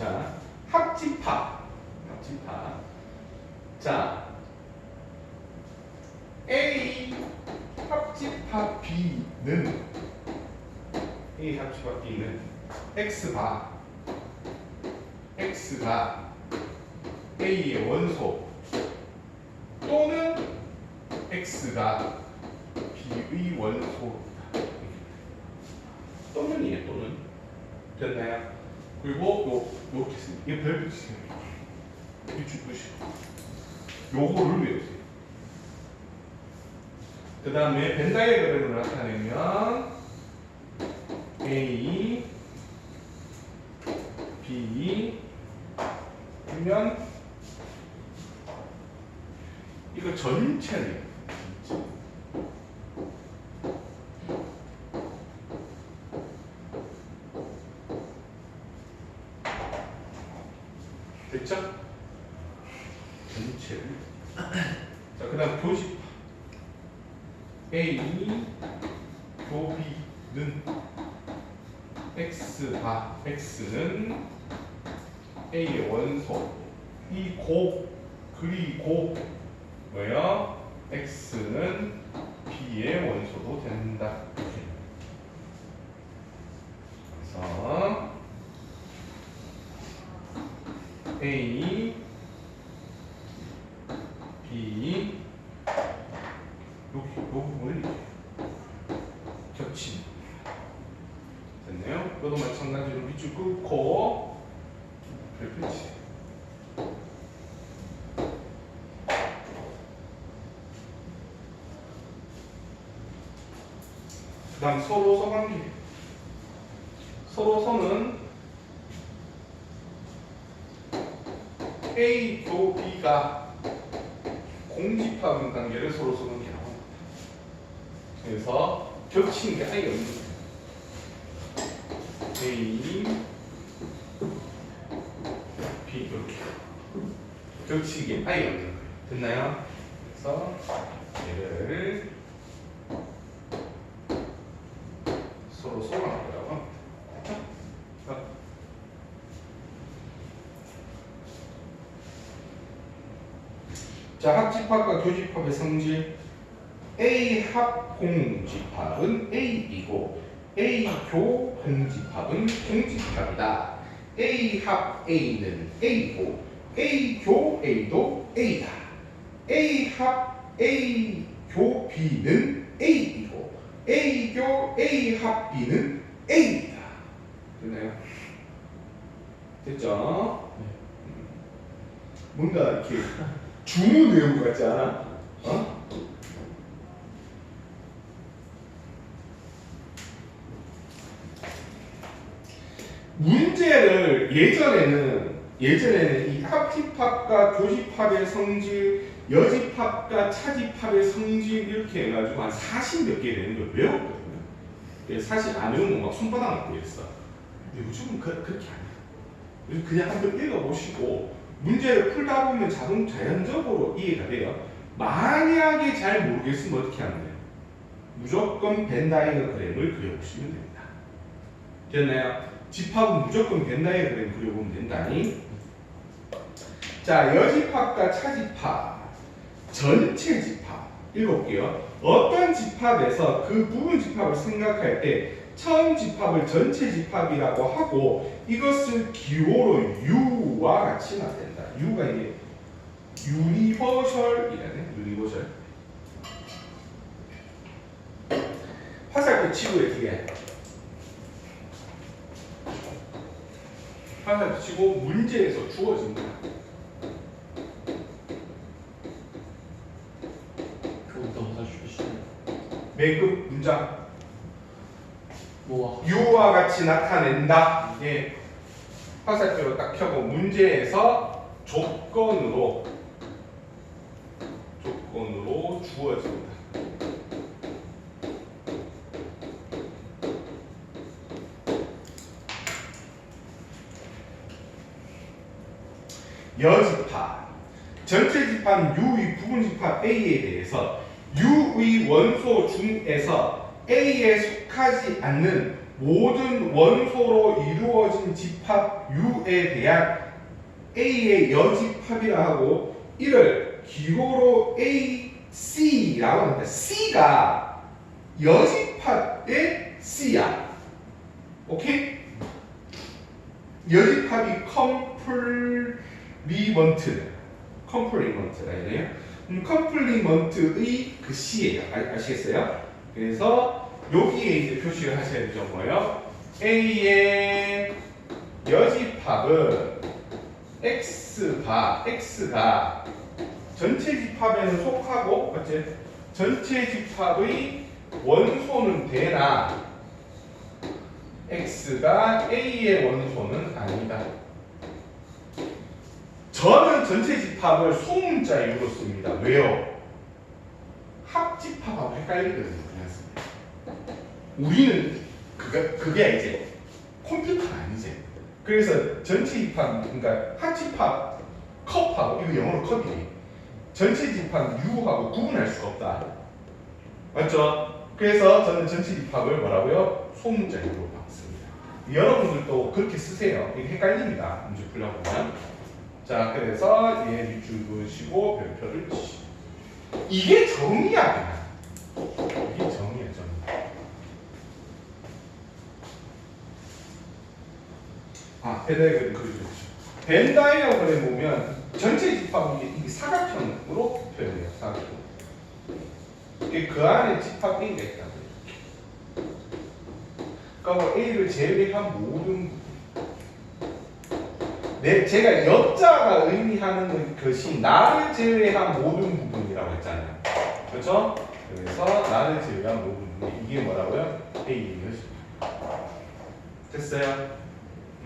자, 합집합. 합집합. 자, A 합집합 B는 A 합집합 B는 X가 X가 A의 원소 또는 X가 B의 원소입니다. 또는이에요, 또는. 됐나요? 그리고 요, 요렇게 씁니다. 이거 별표 치세요. 비추 보시고. 요거를 외우세요. 그 다음에 벤다이어그램으로 나타내면 A, B, 그러면 이거 전체를 됐죠? 전체를 자, 그 다음 교집 A, 교비는 X가 X는 A의 원소 이고 그리고 뭐예요? X는 B의 원소도 된다. 그래서 A, B 여기 요 부분을 겹친 됐네요. 이것도 마찬가지로 밑줄 긋고 별표치. 그 다음 서로서 관계. 서로서는 A 교 B가 공집합은 관계를 서로서 관계라고 합니다. 그래서 겹치는 게 아예 없는 거예요. A, B 이렇게 겹치는 게 아예 없는 거예요. 됐나요? 그래서 얘를 서로 쏘라는 거라고 합니다. 됐죠? 자. 자, 합집합과 교집합의 성질 A 합 공집합은 A이고 A 교 공집합은 공집합이다. A 합 A는 A고 A 교 A도 A다. A 합 A 교 B는 A이고 A 교 A 합 B는 A이다. 됐나요? 됐죠? 뭔가 이렇게 외운 것 같지 않아? 어? 문제를 예전에는 예전에는 이 합집합과 교집합의 성질, 여집합과 차집합의 성질 이렇게 해가지고 한 40몇 개 되는 걸 외웠거든요. 사실 안 외우면 막 손바닥 맞고 이랬어. 근데 요즘은 그, 그렇게 안 해요. 요즘 그냥 한번 읽어보시고 문제를 풀다 보면 자동 자연적으로 이해가 돼요. 만약에 잘 모르겠으면 어떻게 하면 돼요? 무조건 벤다이어그램을 그려보시면 됩니다. 됐나요? 집합은 무조건 벤다이어그램 그려보면 된다니. 자, 여집합과 차집합, 전체 집합 읽어볼게요. 어떤 집합에서 그 부분 집합을 생각할 때 처음 집합을 전체 집합이라고 하고 이것을 기호로 U와 같이 나타낸다. U가 이게 유니버셜이라네. 유니버셜. 화살표 치고요 뒤에. 화살표 치고 문제에서 주어집니다. 그것도 화살 출신 매급 문장 뭐와 U와 같이 나타낸다. 예. 화살표로 딱 켜고 문제에서 조건으로 조건으로 주어집니다. 여집합 전체 집합 U의 부분 집합 A에 대해서 U의 원소 중에서 A에 속하지 않는 모든 원소로 이루어진 집합 U에 대한 A의 여집합이라 하고 이를 기호로 A, C라고 합니다. C가 여집합의 C야. 오케이? 여집합이 컴플리먼트 컴플리먼트라 돼요. 음, 컴플리먼트의 그 C예요. 아, 아시겠어요? 그래서 여기에 이제 표시를 하셔야 되죠. 뭐예요? A의 여집합은 X가 X가 전체 집합에는 속하고 맞지? 전체 집합의 원소는 되나 X가 A의 원소는 아니다. 저는 전체 집합을 소문자 U로 씁니다. 왜요? 합집합하고 헷갈리거든요. 우리는 그게, 그게 이제 컴퓨터가 아니지. 그래서 전체 집합, 그러니까 합집합 컵하고 이거 영어로 컵이지. 전체 집합 U하고 구분할 수가 없다. 맞죠? 그래서 저는 전체 집합을 뭐라고요? 소문자 U로 바꿨습니다. 여러분들도 그렇게 쓰세요. 이게 헷갈립니다. 문제 풀려보면. 자, 그래서 얘 밑줄 그시고 별표를. 그냥. 이게 정의야, 아, 벤다이어그램 그려주십시오. 벤다이어그램 보면 전체 집합은 이게, 사각형으로 표현해요. 사각형. 그 안에 집합 A가 있다고. 그러니까 A를 제외한 모든 내 제가 역자가 의미하는 것이 나를 제외한 모든 부분이라고 했잖아요. 그렇죠? 그래서 나를 제외한 모든 부분 이게 뭐라고요? A의 것입니다. 됐어요?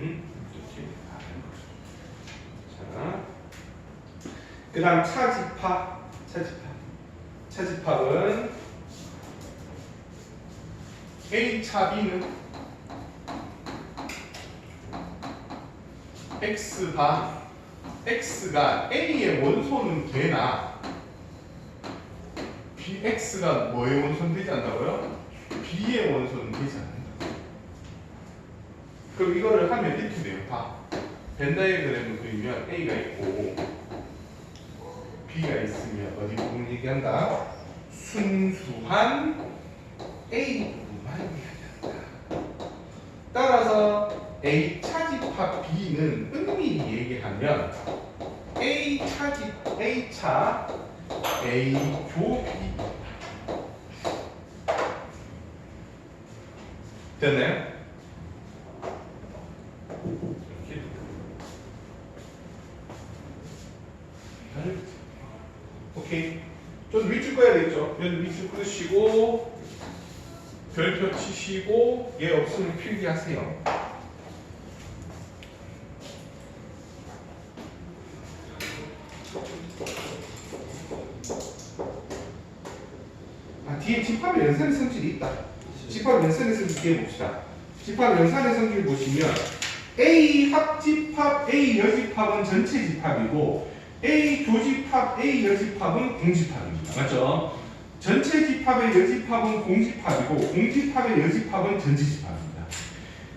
응? 이렇게 자, 그 다음 차집합, 차집합, 차집합은 A 차 B는 X가 X가 A의 원소는 되나 B X가 뭐의 원소는 되지 않다고요? B의 원소는 되지 않는다. 그럼 이거를 하면 이렇게 돼요. 봐. 벤다이그램을 그리면 A가 있고 B가 있으면 어디 부분 얘기한다? 순수한 A 부분만 얘기한다. 따라서 A 차집합 B는 은밀히 얘기하면 A 차집 A 차 A 교 B 됐나요? 이렇게 오케이 좀 밑줄 맨 밑줄 끄시고 별표 치시고 얘 없으면 필기하세요. 아, 뒤에 집합의 연산의 성질이 있다. 집합 연산의 성질 뒤에 봅시다. 집합 연산의 성질 보시면 A 합집합, A 여집합은 전체 집합이고 A 교집합, A 여집합은 공집합입니다. 맞죠? 전체 집합의 여집합은 공집합이고 공집합의 여집합은 전체 집합입니다.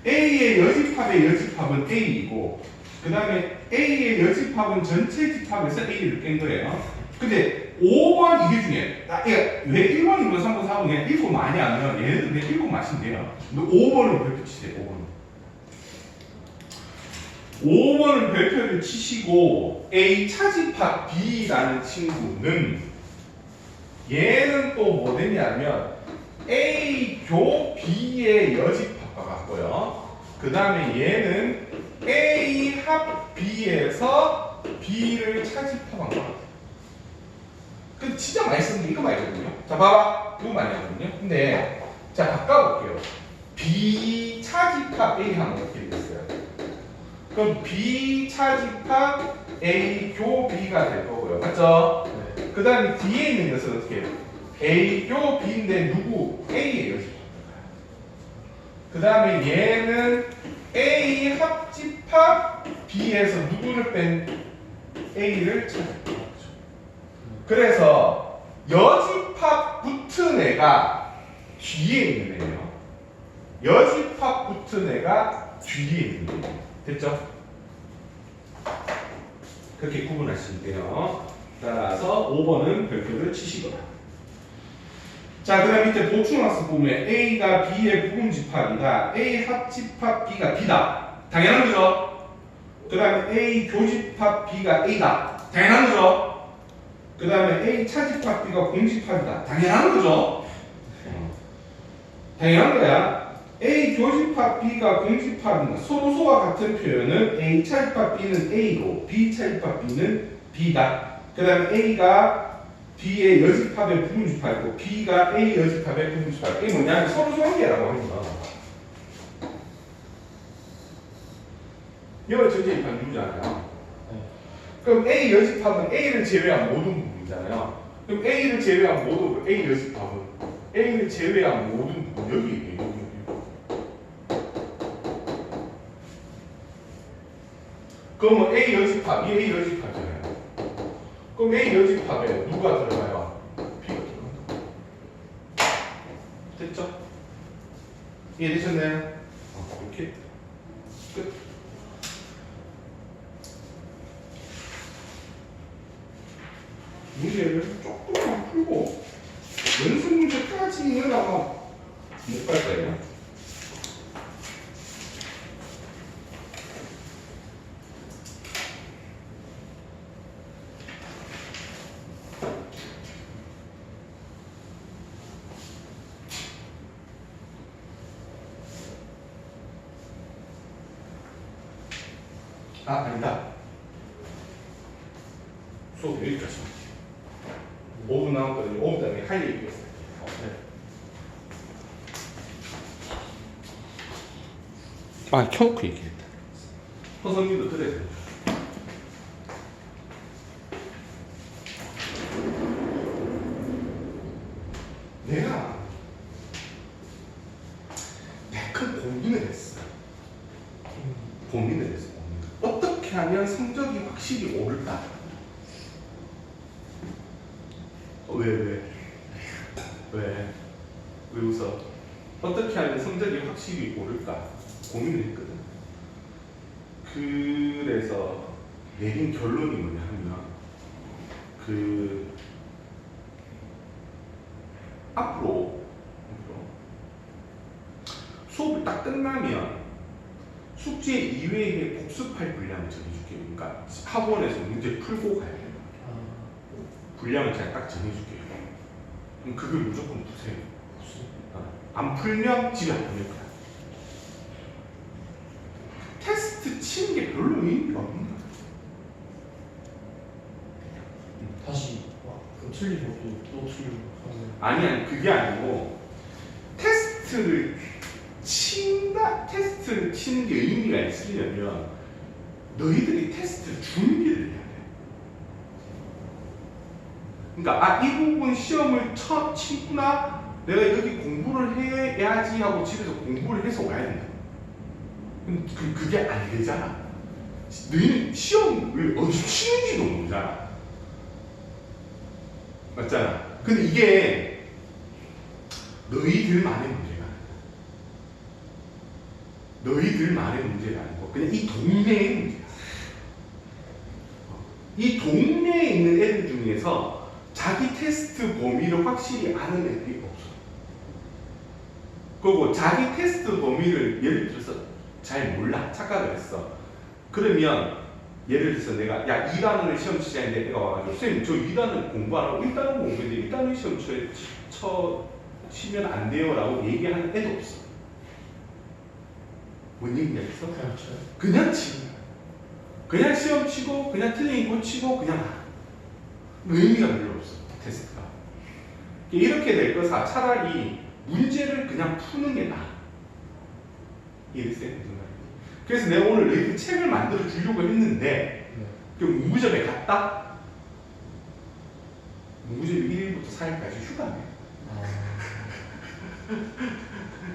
A의 여집합의 여집합은 A이고 그 다음에 A의 여집합은 전체 집합에서 A를 뺀 거예요. 근데 5번 이게 중요해. 아, 예, 왜 1번, 2번, 3번, 4번 그냥 읽고 많이 하면 얘네들 그냥 읽고 돼요. 근데 5번을 별표 치세요. 5번. 5번을 별표를 치시고 A 차집합 B라는 친구는 얘는 또뭐 되냐면 A 교 B의 여집합과 같고요. 그 다음에 얘는 A 합 B에서 B를 차집합한 것 같아요. 그 진짜 많이 쓰는 게 이거 말이거든요. 자, 봐봐. 이거 많이 하거든요. 근데 자, 바꿔볼게요. B 차집합 A 하면 어떻게 되겠어요? 그럼 B 차집합 A 교 B가 될 거고요. 맞죠? 네. 그 다음에 뒤에 있는 것은 어떻게 해요? A 교 B인데 누구? A예요. 그 다음에 얘는 A 합집합 B에서 누구를 뺀 A를 찾을 거죠. 그래서 여집합 붙은 애가 뒤에 있는 애예요. 여집합 붙은 애가 뒤에 있는 게 됐죠? 그렇게 구분하시면 돼요. 따라서 5번은 별표를 치시거라. 자, 그 다음 밑에 보충학습 보면 A가 B의 부분집합이다. A 합집합 B가 B다. 당연한 거죠? 그 다음에 A 교집합 B가 A다. 당연한 거죠? 그 다음에 A 차집합 B가 공집합이다. 당연한 거죠? 어. 당연한 거야. A 교집합 B가 공집합이다. 서로 소와 같은 표현은 A 차집합 B는 A고 B 차집합 B는 B다. 그 다음에 A가 B의 여집합의 부분집합이고 B가 A 여집합의 부분집합. 이게 뭐냐면 서로소 관계라고 하는 거야. 여러 전제 입합 누구잖아요. 네. 그럼 A 여집합은 A를 제외한 모든 부분이잖아요. 그럼 A를 제외한 모든 부분, A 여집합은 A를 제외한 모든 부분 여기 있네 여기 여기. 그러면 A 여집합, 이 A 여집합이잖아요. 그럼 A 여집합에 누가 들어가요? B가 들어간다. 됐죠? 이해되셨나요? 어, 이렇게 끝. 문제를 조금만 풀고 연습 문제까지는 아마 못 갈 거예요. 아, 아니다. 수업 여기까지. 5분 남았거든요. 5분 다음에 할 얘기가 있어요. 아, 켜놓고 얘기했다. 허성님도 돼요. 내가 큰 고민을 했어. 고민을 했어. 어떻게 하면 성적이 확실히 오를까? 어, 왜, 왜? 왜? 왜 웃어? 어떻게 하면 성적이 확실히 오를까? 고민을 했거든. 그래서 내린 결론이 뭐냐 하면, 그, 앞으로, 수업을 딱 끝나면 숙제 이외의 복습할 분량을 정해줄게요. 그러니까 학원에서 문제 풀고 가야 돼요. 아, 분량을 제가 딱 정해줄게요. 그럼 그걸 무조건 푸세요. 어, 안 풀면 집에 안 보낼 거야. 테스트 치는 게 별로 의미가 없는 거야. 다시 와, 그 틀리고 또, 또 틀리고 아니 아니 그게 아니고 테스트를 친다 테스트를 치는 게 의미가 있으려면 너희들이 테스트를 준비를 해야 돼. 그러니까 아 이 부분 시험을 쳐 치구나 내가 여기 공부를 해야지 하고 집에서 공부를 해서 와야 된다. 그, 그게 안 되잖아. 너희는 시험을 어디서 치는지도 모르잖아. 맞잖아. 근데 이게 너희들만의 문제가 아니야. 너희들만의 문제가 아니고 그냥 이 동네의 문제야. 이 동네에 있는 애들 중에서 자기 테스트 범위를 확실히 아는 애들이 없어. 그리고 자기 테스트 범위를 예를 들어서 잘 몰라. 착각을 했어. 그러면 예를 들어서 내가 야 2단원을 시험 치자는데 내가 와가지고 선생님 저 2단원 공부 안 하고 1단원 공부했는데 1단원 시험 쳐, 쳐 치면 안 돼요 라고 얘기하는 애도 없어 뭔 얘기냐 했어? 그냥 쳐요. 그냥 치는 그냥 시험 치고 그냥 틀린 거 치고 그냥 가. 의미가 별로 없어 테스트가 이렇게 될 것아 차라리 문제를 그냥 푸는 게 나아 이해됐어요? 그래서 내가 오늘 너희들 책을 만들어 주려고 했는데 네. 그 문구점에 갔다? 문구점이 1일부터 4일까지 휴가네. 아,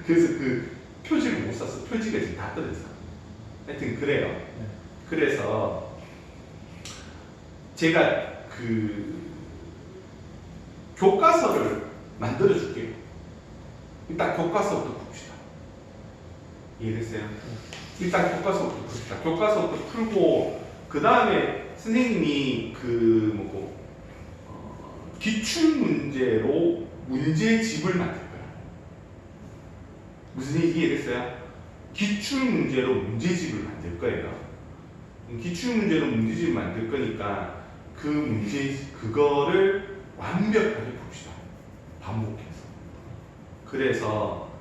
그래서 그 표지를 못 샀어. 표지가 지금 다 떨어져 하여튼 그래요. 네. 그래서 제가 그 교과서를 만들어 줄게요. 일단 교과서부터 이해됐어요? 일단 교과서부터 풉시다. 교과서부터 풀고 그 다음에 선생님이 그 뭐고 어, 기출 문제로 문제집을 만들 거야. 무슨 얘기 이해됐어요? 기출 문제로 문제집을 만들 거예요. 기출 문제로 문제집을 만들 거니까 그 문제 그거를 완벽하게 봅시다. 반복해서. 그래서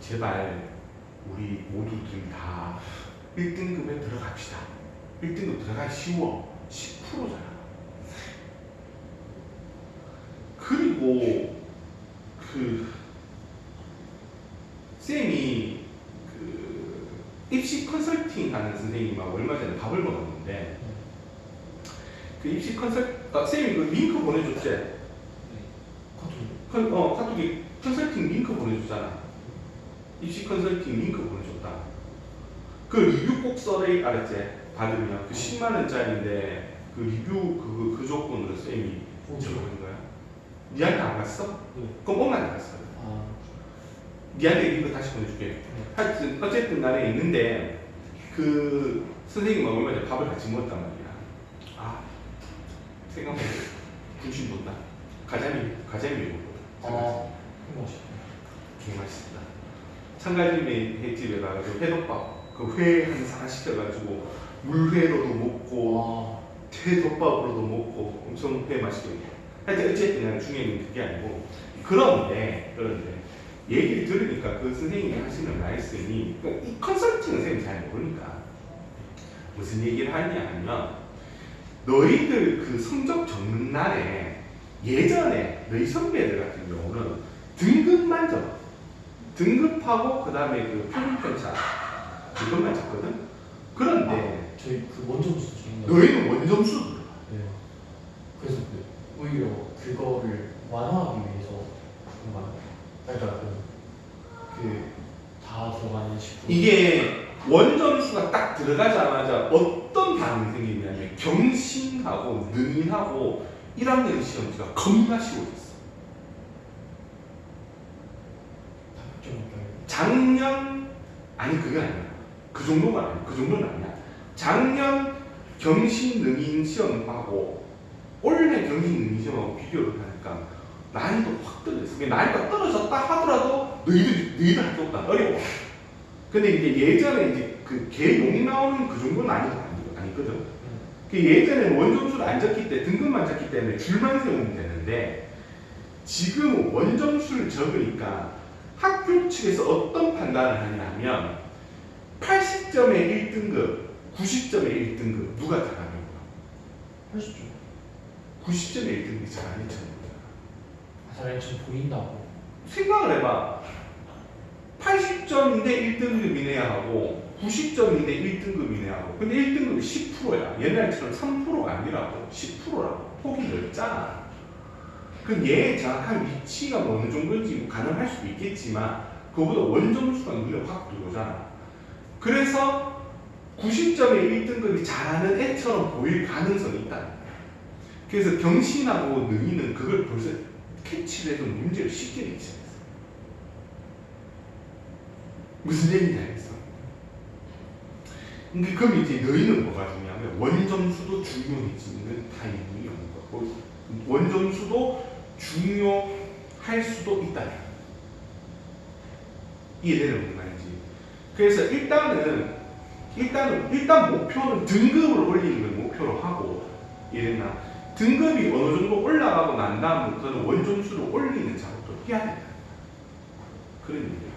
제발 우리 모두들 다 1등급에 들어갑시다. 1등급 들어가기 쉬워. 10%잖아. 그리고 그 쌤이 그 입시 컨설팅 하는 선생님하고 얼마 전에 밥을 먹었는데 그 입시 컨설 아, 쌤이 그 링크 보내줬지? 카톡. 컨, 어 카톡에 컨설팅 링크 보내줬잖아. 입시 컨설팅 링크 보내줬다. 그 리뷰 꼭 써래 알았지? 받으면 그 10만 원짜리인데 그 리뷰 그, 그 조건으로 쌤이 적어준 거야. 니한테 안 갔어? 네. 그럼 엄마한테 갔어. 아. 니한테 링크 다시 보내줄게. 하여튼 어쨌든 간에 있는데 그 선생님하고 얼마 전에 밥을 같이 먹었단 말이야. 아 생각보다 군침 돈다. 가자미 가자미 먹거든. 아. 맛있다. 정말 맛있다. 참가집에 횟집에 가가지고 회덮밥 그 회 한 사람 시켜가지고 물회로도 먹고 와. 회덮밥으로도 먹고 엄청 회 맛있게 먹고. 하여튼 어쨌든 간에 중요한 건 그게 아니고 그런데 그런데 얘기를 들으니까 그 선생님이 하시는 말씀이 그러니까 이 컨설팅은 선생님이 잘 모르니까 무슨 얘기를 하냐 하면 너희들 그 성적 적는 날에 예전에 너희 선배들 같은 경우는 등급만 적어 등급하고 그 다음에 그 평균편차 이것만 적거든 그런데 저희 그 원점수 중에. 너희는 원점수 네. 그래서 그 오히려 그거를 완화하기 위해서 정말 그러니까 그그다 들어가는 식품. 이게 원점수가 딱 들어가자마자 어떤 반응이 생기냐면 경신하고 능인하고 1학년 시험지가 겁나 쉬워졌어. 작년 아니 그게 아니야. 그 정도가 아니야. 그 정도는 아니야. 작년 경신 능인 시험하고 올해 경신 능인 시험하고 비교를 하니까 난이도 확 떨어졌어. 난이도가 떨어졌다 하더라도 너희들 너희들 할 것보다 어려워. 근데 이제 예전에 이제 그개욕 나오는 그 정도는 아니, 아니, 아니거든. 그 예전에 원점수를 안 적기 때 등급만 적기 때문에 줄만 세우면 되는데 지금은 원점수를 적으니까 학교 측에서 어떤 판단을 하냐면 80점의 1등급, 90점의 1등급 누가 잘하는 거야? 80점. 90점의 1등급이 잘하는 척 사람이 좀 보인다고. 생각을 해봐. 80점인데 1등급이네야 하고 90점인데 1등급이네 하고 근데 1등급이 10%야. 옛날처럼 3%가 아니라고 10%라고 폭이 넓잖아. 그럼 얘의 정확한 위치가 뭐 어느 정도인지 뭐 가능할 수도 있겠지만 그보다 원점수가 눈에 확 들어오잖아. 그래서 90점의 1등급이 잘하는 애처럼 보일 가능성이 있다. 그래서 경신하고 능이는 그걸 벌써 캐치를 해서 문제를 쉽게 내기 시작했어. 무슨 얘기인지 알겠어? 근데 그럼 이제 너희는 뭐가 중요하면 원점수도 중요해지는 타이밍이 오는 거고 원점수도 중요할 수도 있다. 이해되는 무슨 말인지. 그래서 일단은 일단은 일단 목표는 등급을 올리는 걸 목표로 하고 이랬나 등급이 어느 정도 올라가고 난 다음부터는 원점수를 올리는 작업도 해야 된다. 그런 얘기야.